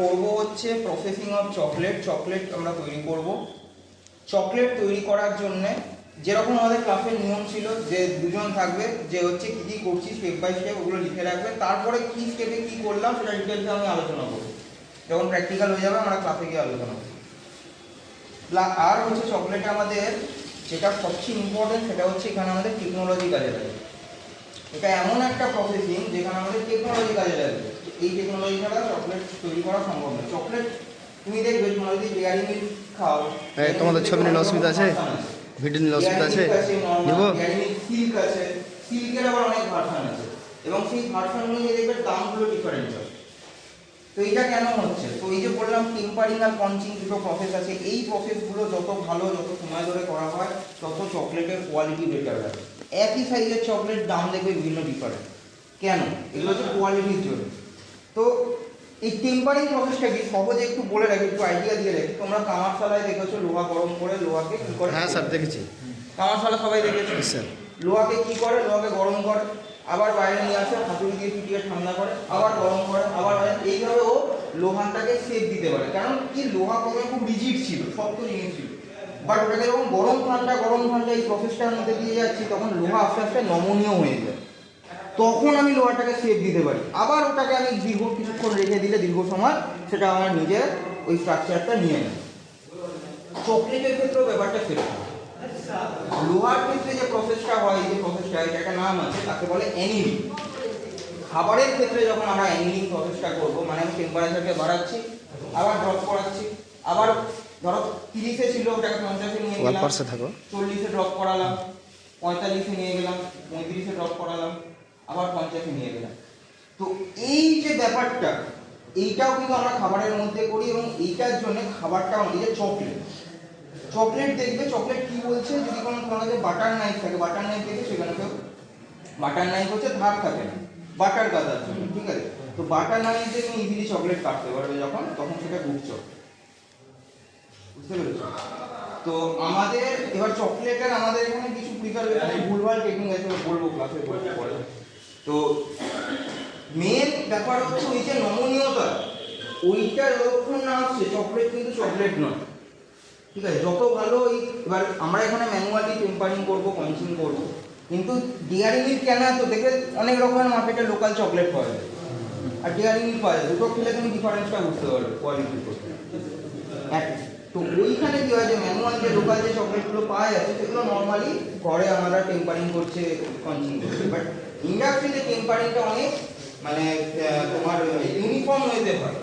করব হচ্ছে processing of chocolate chocolate আমরা তৈরি করব। চকলেট তৈরি করার জন্য যেরকম আমাদের ক্লাসের নিয়ম ছিল যে দুজন থাকবে, যে হচ্ছে কি কি করছি স্টেপ বাই স্টেপ ওগুলো লিখে রাখবে। তারপরে কি স্টেপে কি করলাম সেটা ডিটেলসে আমি আলোচনা করব। যখন প্র্যাকটিক্যাল হয়ে যাবে আমরা ক্লাসে গিয়ে আলোচনা করব। আর হচ্ছে চকলেটে আমাদের যেটা সবচেয়ে ইম্পর্টেন্ট সেটা হচ্ছে এখানে আমাদের টেকনোলজি কাজে লাগে। এটা এমন একটা প্রসেসিং যেখানে আমাদের টেকনোলজি কাজে লাগবে। এই টেকনোলজি ছাড়া চকলেট তৈরি করা সম্ভব নয়। চকলেট তুমি দেখবে তোমরা যদি ডেয়ারি মিল্ক খাও এই, তোমাদের ছবি নিলে অসুবিধা আছে? ভিডিও নিলে অসুবিধা আছে? নিব? সিল্ক আছে। সিল্কের আবার অনেক ভার্সন আছে। এবং সেই ভার্সন অনুযায়ী দেখবে দামগুলো ডিফারেন্ট হয়। তো এটা কেন হচ্ছে? তো এই যে বললাম টেম্পারিং আর পঞ্চিং দুটো প্রসেস আছে। এই প্রসেসগুলো যত ভালো যত সময় ধরে করা হয় তত চকলেটের কোয়ালিটি বেটার হয়। একই সাইজের চকলেট দাম দেখবে বিভিন্ন ডিফারেন্ট কেন? এগুলো হচ্ছে কোয়ালিটির জন্য। তো এই টেম্পারিং প্রসেসটা কি সহজে একটু বলে রাখি একটু আইডিয়া দিয়ে রাখি। তোমরা কামারশালায় দেখেছ লোহা গরম করে লোহাকে কি করে? হ্যাঁ স্যার দেখেছি। কামারশালা সবাই দেখেছ? স্যার। লোহাকে কি করে? লোহাকে গরম করে আবার বাইরে নিয়ে আসে হাতুড়ি দিয়ে পিটিয়ে ঠান্ডা করে আবার গরম করে আবার এইভাবে ও লোহাটাকে সেপ দিতে পারে। কারণ কি? লোহা প্রথমে খুব রিজিড ছিল শক্ত জিনিস ছিল। বাট ওটাকে যখন গরম ঠান্ডা গরম ঠান্ডা এই প্রসেসটার মধ্যে দিয়ে যাচ্ছি, তখন লোহা আস্তে আস্তে নমনীয় হয়ে যায়। তখন আমি লোহাটাকে সেপ দিতে পারি। আবার ওটাকে আমি দীর্ঘ কিছুক্ষণ রেখে দিলে দীর্ঘ সময় সেটা আমার নিজের ওই স্ট্রাকচারটা নিয়ে নেয়। চকলেটের ক্ষেত্রেও ব্যাপারটা সেরকম। লোহার ক্ষেত্রে যে প্রসেসটা হয়, যে প্রসেসটা এটা একটা নাম আছে, তাকে বলে অ্যানিলিং খাবারের ক্ষেত্রে যখন আমরা অ্যানিলিং প্রসেসটা করব মানে আমি টেম্পারেচারকে বাড়াচ্ছি, আবার ড্রপ করাচ্ছি, আবার ধরো তিরিশে ছিল ওটাকে পঞ্চাশে নিয়ে গেলাম। থাকো। চল্লিশে ড্রপ করালাম। পঁয়তাল্লিশে নিয়ে গেলাম। পঁয়ত্রিশে ড্রপ করালাম। আবার পঞ্চাশে নিয়ে গেলাম। তো এই যে ব্যাপারটা এইটাও কিন্তু আমরা খাবারের মধ্যে করি এবং এইটার জন্য খাবারটা যে চকলেট চকলেট দেখবে চকলেট কি বলছে? যদি কোনো কাছে বাটার নাইফ থাকে বাটার নাইফ দেখে সেখানে কেউ বাটার নাইফ হচ্ছে ধার থাকে না। বাটার কাটার জন্য ঠিক আছে? তো বাটার নাইফ দিয়ে তুমি ইজিলি চকলেট কাটতে পারবে যখন তখন সেটা গুড চকলেট বুঝতে পেরেছ? তো আমাদের, এবার চকলেটের আমাদের এখানে কিছু প্রিপারেশন ভুলভাল টেকনিক আছে বলব ক্লাসে বলতে পরে। তো মেন ব্যাপার হচ্ছে ওই যে নমনীয়তা ওইটা যতক্ষণ না আসছে চকলেট কিন্তু চকলেট নয়। ঠিক আছে, যত ভালো ওই, এবার আমরা এখানে ম্যানুয়ালি টেম্পারিং করব পঞ্চিং করব। কিন্তু ডিয়ারি মিল্ক কেন এত? দেখে অনেক রকমের মার্কেটে লোকাল চকলেট পাওয়া যায়। আর ডিয়ারি মিল্ক পাওয়া যায়, দুটো খেলে তুমি ডিফারেন্সটা বুঝতে পারবে কোয়ালিটির করতে এক তো ওইখানে কি হয় যে ম্যানুয়াল যে লোকাল যে চকলেটগুলো পাওয়া যাচ্ছে, সেগুলো নর্মালি ঘরে আমরা টেম্পারিং করছে পঞ্চিং করছে। বাট ইন্ডাস্ট্রিতে টেম্পারিংটা অনেক মানে তোমার ইউনিফর্ম হইতে হয়।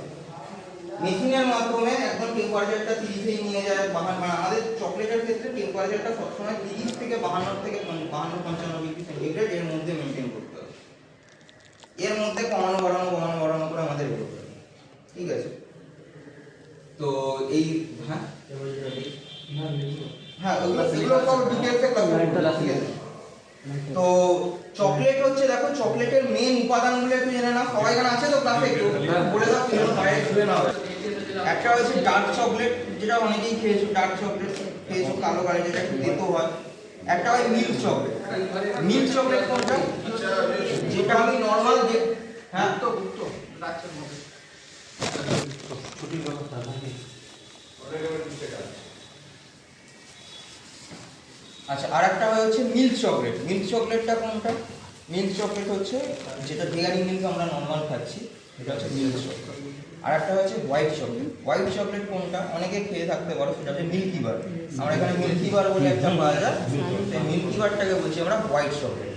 মেশিনের মাধ্যমে একদম টেম্পারেচারটা তিরিশেই নিয়ে যায় বাহান্ন মানে আমাদের চকলেটের ক্ষেত্রে টেম্পারেচারটা সবসময় তিরিশ থেকে বাহান্ন থেকে বাহান্ন, পঞ্চান্ন ডিগ্রি সেন্টিগ্রেড এর মধ্যে মেনটেন করতে হবে এর মধ্যে কমানো বাড়ানো কমানো বাড়ানো করে আমাদের এগোতে হবে ঠিক আছে তো এই হ্যাঁ হ্যাঁ তো চকলেট হচ্ছে দেখো চকলেটের মেন উপাদানগুলো একটু জেনে নাও। সবাই এখানে আছে তো ক্লাসে একটু বলে দাও কি বাইরে শুনে নাও। একটা হচ্ছে ডার্ক চকলেট যেটা অনেকেই খেয়েছো ডার্ক চকলেট খেয়েছো কালো কালো যেটা একটু তেতো হয়। একটা হয় মিল্ক চকলেট মিল্ক চকলেট কোনটা? যেটা আমি নর্মাল হ্যাঁ? তো তো আচ্ছা আর একটা হচ্ছে মিল্ক চকলেট। মিল্ক চকলেটটা কোনটা? মিল্ক চকলেট হচ্ছে, যেটা ডেয়ারি মিল্ক আমরা নর্মাল খাচ্ছি, এটা হচ্ছে মিল্ক চকলেট। আর একটা হচ্ছে হোয়াইট চকলেট। হোয়াইট চকলেট কোনটা? অনেকে খেয়ে থাকতে পারো, সেটা হচ্ছে মিল্কি বার। আমরা এখানে মিল্কি বার বলে একটা পাওয়া যায়, সেই মিল্কি বারটাকে বলছি আমরা হোয়াইট চকলেট।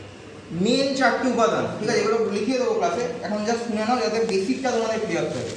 মেন চারটি উপাদান, ঠিক আছে, এগুলো লিখিয়ে দেবো ক্লাসে এখন জাস্ট শুনে নাও, যাতে বেসিকটা তোমাদের ক্লিয়ার থাকে।